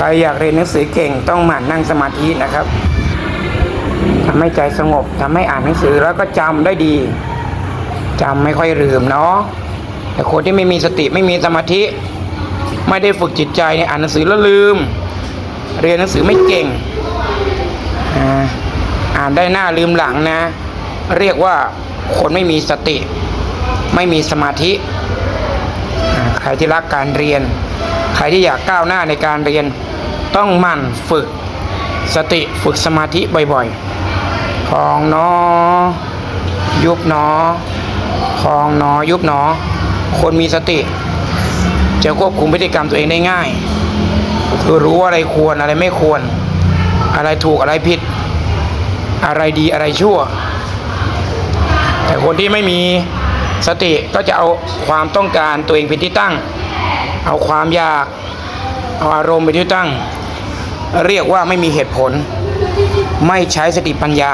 ใครอยากเรียนหนังสือเก่งต้องหมั่นนั่งสมาธินะครับทำให้ใจสงบทำให้อ่านหนังสือแล้วก็จำได้ดีจำไม่ค่อยลืมเนาะแต่คนที่ไม่มีสติไม่มีสมาธิ ไม่ได้ฝึกจิตใจเนี่ยอ่านหนังสือแล้วลืม เรียนหนังสือไม่เก่งอ่านได้หน้าลืมหลังนะ เรียกว่าคนไม่มีสติ ไม่มีสมาธิใครที่รักการเรียน ใครที่อยากก้าวหน้าในการเรียน ต้องหมั่นฝึกสติฝึกสมาธิบ่อยๆพองนอ ยุบหนอพองนอ ยุบหนอ คนมีสติ จะควบคุมพฤติกรรมตัวเองได้ง่าย คือรู้อะไรควรอะไรไม่ควร อะไรถูกอะไรผิด อะไรดีอะไรชั่ว แต่คนที่ไม่มีสติก็จะเอาความต้องการตัวเองเป็นที่ตั้ง เอาความอยาก เอาอารมณ์เป็นที่ตั้ง เรียกว่าไม่มีเหตุผล ไม่ใช้สติปัญญา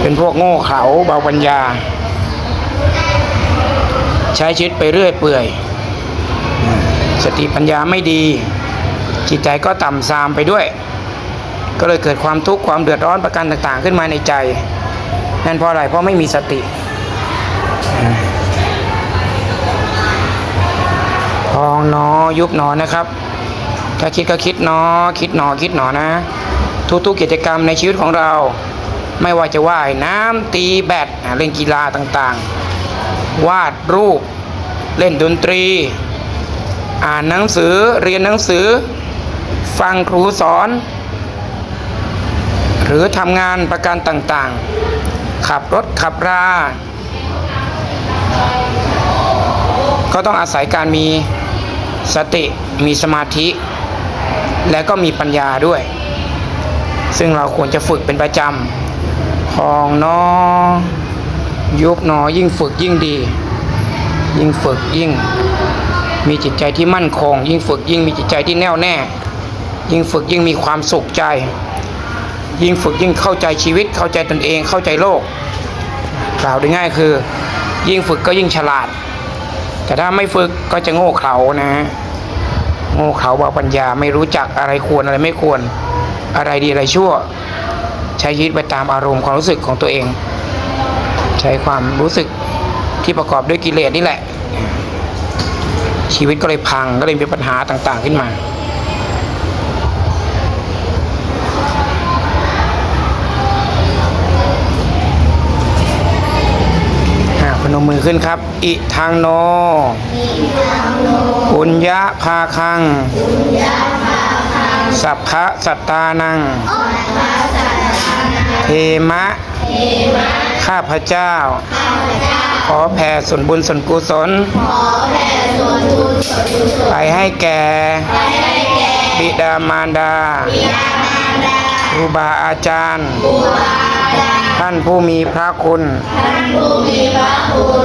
เป็นพวกโง่เขลาเบาปัญญา ใช้ชีวิตไปเรื่อยเปื่อย สติปัญญาไม่ดี จิตใจก็ต่ำทรามไปด้วย ก็เลยเกิดความทุกข์ความเดือดร้อนประการต่าง ๆ ขึ้นมาในใจนั่นเพราะอะไรเพราะไม่มีสติพองนอยุบหนอนะครับ ถ้าคิดก็คิดหนอคิดหนอคิดหนอนะ ทุกๆกิจกรรมในชีวิตของเรา ไม่ว่าจะว่ายน้ำตีแบดเล่นกีฬาต่างๆ วาดรูป เล่นดนตรี อ่านหนังสือเรียนหนังสือ ฟังครูสอน หรือทำงานประการต่างๆ ขับรถขับราก็ต้องอาศัยการมีสติมีสมาธิ และก็มีปัญญาด้วย ซึ่งเราควรจะฝึกเป็นประจำพองนอยุบหนอยิ่งฝึกยิ่งดี ยิ่งฝึกยิ่ง มีจิตใจที่มั่นคง ยิ่งฝึกยิ่งมีจิตใจที่แน่วแน่ ยิ่งฝึกยิ่งมีความสุขใจ ยิ่งฝึกยิ่งเข้าใจชีวิต เข้าใจตนเองเข้าใจโลกกล่าวได้ง่ายคือ ยิ่งฝึกก็ยิ่งฉลาด แต่ถ้าไม่ฝึกก็จะโง่เขลานะฮะ โง่เขาเบาปัญญาไม่รู้จักอะไรควรอะไรไม่ควร อะไรดีอะไรชั่ว ใช้ชีวิตไปตามอารมณ์ความรู้สึกของตัวเอง ใช้ความรู้สึกที่ประกอบด้วยกิเลสนี่แหละ ชีวิตก็เลยพังก็เลยมีปัญหาต่างๆขึ้นมา นมมือขึ้นครับ อิทางโนปุญญะภาคัง สัพพะสัตตานัง เทมะ ข้าพเจ้า ขอแผ่ส่วนบุญส่วนกุศล ไปให้แก่ บิดามารดาครูบาอาจารย์ ท่านผู้มีพระคุณ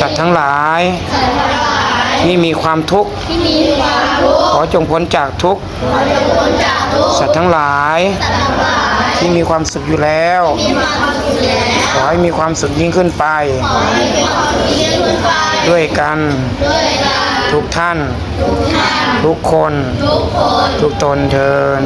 สัตว์ทั้งหลาย ที่มีความทุกข์ ขอจงพ้นจากทุกข์ สัตว์ทั้งหลาย ที่มีความสุขอยู่แล้ว ขอให้มีความสุขยิ่งขึ้นไป ด้วยกันทุกท่าน ทุกคน ทุกตนเทิน